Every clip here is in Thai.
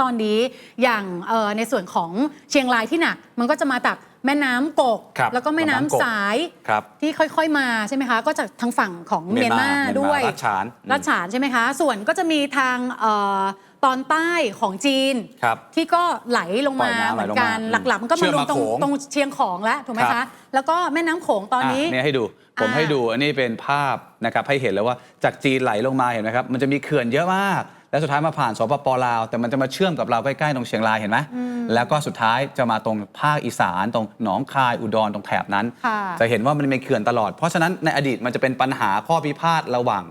ตอนนี้อย่างเอ่อในส่วนของเชียงรายที่หนัก มันก็จะมาจากแม่น้ำกกครับแล้วก็แม่น้ำแม่น้ำกกสายครับที่ค่อยๆมาใช่ไหมคะ ก็จากทางฝั่งของเมียนมาเมียนมาด้วยรัฐฉานอืมรัฐฉานใช่ไหมคะ ส่วนก็จะมีทางเอ่อตอนใต้ของจีนครับที่ก็ไหลลงปล่มาอยน้ำเหมือนไหลลงกัมานหลักๆมันก็เชื่มาอมลงตรงมาโขงตรงเชียงของแล้วถูกไหมครัคะบแล้วก็แม่น้ำโขงตอนนี้ะเนี่ยให้ดูผมอ่าให้ดูอันนี้เป็นภาพนะครับให้เห็นแล้วว่าจากจีนไหลลงมาเห็นไหมครับมันจะมีเขื่อนเยอะมาก แล้วสุดท้ายมาผ่านสปปลาว แต่มันจะมาเชื่อมกับเราใกล้ๆตรงเชียงรายเห็นไหมแล้วก็สุดท้ายจะมาตรงภาคอีสาน ตรงหนองคายอุดรตรงแถบนั้นค่ะจะเห็นว่ามันมีเขื่อนตลอด เพราะฉะนั้นในอดีตมันจะเป็นปัญหาข้อพิพาทระหว่าง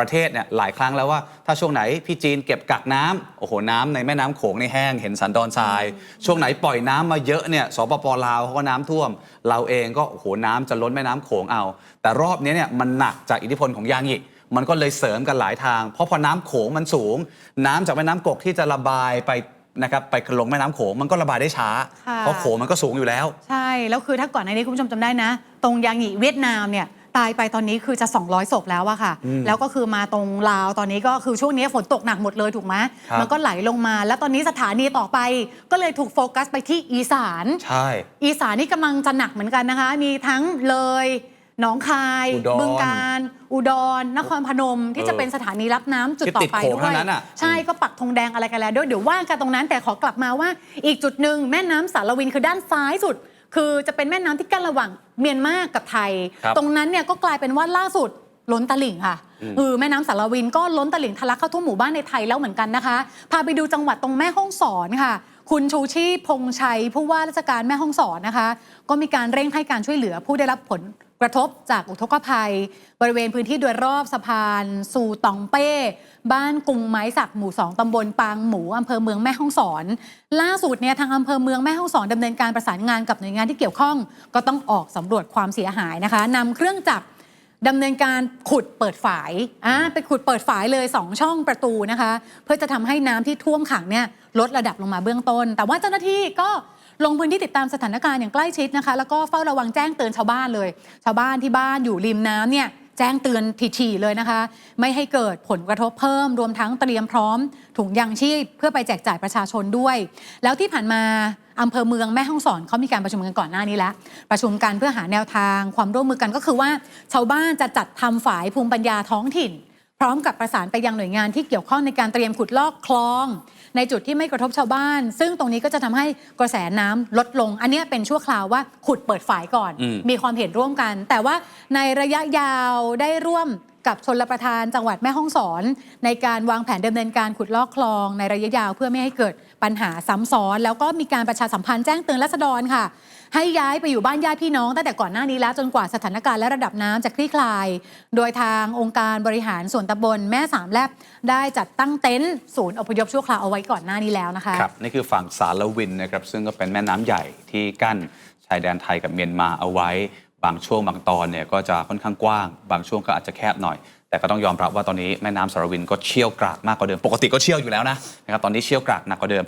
ประเทศเนี่ยหลายครั้งแล้วว่าถ้าช่วงไหนพี่จีนเก็บกักน้ำโอ้โหน้ำในแม่น้ำโขงในแห้งเห็นสันดอนทราย ช่วงไหนปล่อยน้ำมาเยอะเนี่ยสปปลาวเขาก็น้ำท่วม เราเองก็โอ้โหน้ำจะล้นแม่น้ำโขงเอา แต่รอบนี้เนี่ยมันหนักจากอิทธิพลของยางอีก มันก็เลยเสริมกันหลายทาง เพราะพอน้ำโขงมันสูง น้ำจากแม่น้ำกกที่จะระบายไปนะครับไปลงแม่น้ำโขงมันก็ระบายได้ช้าค่ะเพราะโขงมันก็สูงอยู่แล้ว ใช่ แล้วคือถ้าก่อนหน้านี้คุณผู้ชมจำได้นะ ตรงยางหยีเวียดนามเนี่ยตายไปตอนนี้คือจะ 200ศพแล้วอะค่ะ แล้วก็คือมาตรงลาวตอนนี้ก็คือช่วงนี้ฝนตกหนักหมดเลยถูกไหมครับมันก็ไหลลงมา แล้วตอนนี้สถานีต่อไป ก็เลยถูกโฟกัสไปที่อีสาน ใช่ อีสานนี่กำลังจะหนักเหมือนกันนะคะ มีทั้งเลย หนองคายอุดรบึงการ อุดร นครพนม ที่เออจะเป็นสถานีรับน้ำจุดที่ต่อติดไปโขงด้วเท่ายนั้นอะใช่ก็ปักธงแดงอะไรกันแล้วด้วยเดี๋ยวว่ากันตรงนั้นแต่ขอกลับมาว่า อีกจุดหนึ่งแม่น้ำสารวินคือด้านซ้ายสุด คือจะเป็นแม่น้ำที่กั้นระหว่างเมียนมากับไทย ครับตรงนั้นเนี่ยก็กลายเป็นว่าล่าสุดล้นตลิ่งค่ะเออแม่น้ำสารวินก็ล้นตลิ่งทะลักเข้าท่วมหมู่บ้านในไทยแล้วเหมือนกันนะคะ พาไปดูจังหวัดตรงแม่ฮ่องสอนค่ะ คุณชูชีพพงชัยผู้ว่าราชการแม่ฮ่องสอนนะคะ ก็มีการเร่งให้การช่วยเหลือผู้ได้รับผลกระทบจากอุทกภัย บริเวณพื้นที่โดยรอบสะพานสูตองเป้ บ้านกุงไม้สักหมู่2ตำบลปางหมูอำเภอเมืองแม่ฮ่องสอน ล่าสุดเนี่ยทางอำเภอเมืองแม่ฮ่องสอนดำเนินการประสานงานกับหน่วยงานที่เกี่ยวข้อง ก็ต้องออกสำรวจความเสียหายนะคะนำเครื่องจักร ดำเนินการขุดเปิดฝายอ่าไปขุดเปิดฝายเลย 2 ช่องประตูนะคะ เพื่อจะทำให้น้ำที่ท่วมขังเนี่ยลดระดับลงมาเบื้องต้น แต่ว่าเจ้าหน้าที่ก็ลงพื้นที่ติดตามสถานการณ์อย่างใกล้ชิดนะคะ แล้วก็เฝ้าระวังแจ้งเตือนชาวบ้านเลย ชาวบ้านที่บ้านอยู่ริมน้ำเนี่ยแจ้งเตือนถี่ๆเลยนะคะ ไม่ให้เกิดผลกระทบเพิ่ม รวมทั้งเตรียมพร้อมถุงยางชีพเพื่อไปแจกจ่ายประชาชนด้วย แล้วที่ผ่านมา อำเภอเมืองแม่ฮ่องสอนเขามีการประชุมกันก่อนหน้านี้แล้ว ประชุมกันเพื่อหาแนวทางความร่วมมือกันก็คือว่า ชาวบ้านจะจัดทำฝายภูมิปัญญาท้องถิ่น พร้อมกับประสานไปยังหน่วยงานที่เกี่ยวข้องในการเตรียมขุดลอกคลอง ในจุดที่ไม่กระทบชาวบ้าน ซึ่งตรงนี้ก็จะทำให้กระแสน้ำลดลง อันเนี้ยเป็นชั่วคราวว่าขุดเปิดฝายก่อนอืมมีความเห็นร่วมกัน แต่ว่าในระยะยาวได้ร่วม กับชนรประทานจังหวัดแม่ฮ่องสอน ในการวางแผนดำเนินการขุดลอกคลองในระยะยาวเพื่อไม่ให้เกิดปัญหาซ้ำซ้อน แล้วก็มีการประชาสัมพันธ์แจ้งเตือนรัษฎรค่ะ ให้ย้ายไปอยู่บ้านญาติพี่น้องตั้งแต่ก่อนหน้านี้แล้วจนกว่าสถานการณ์และระดับน้ำจะคลี่คลาย โดยทางองค์การบริหารส่วนตำบลแม่สามแลบได้จัดตั้งเต็นท์ศูนย์อพยพชั่วคราวเอาไว้ก่อนหน้านี้แล้วนะคะครับนี่คือฝั่งสารวินนะครับซึ่งก็เป็นแม่น้ำใหญ่ที่กั้นชายแดนไทยกับเมียนมาเอาไว้ บางช่วงบางตอนเนี่ยก็จะค่อนข้างกว้าง บางช่วงก็อาจจะแคบหน่อย แต่ก็ต้องยอมรับว่าตอนนี้แม่น้ำสารวินก็เชี่ยวกรากมากกว่าเดิม ปกติก็เชี่ยวอยู่แล้วนะนะครับตอนนี้เชี่ยวกรากหนักกว่าเดิม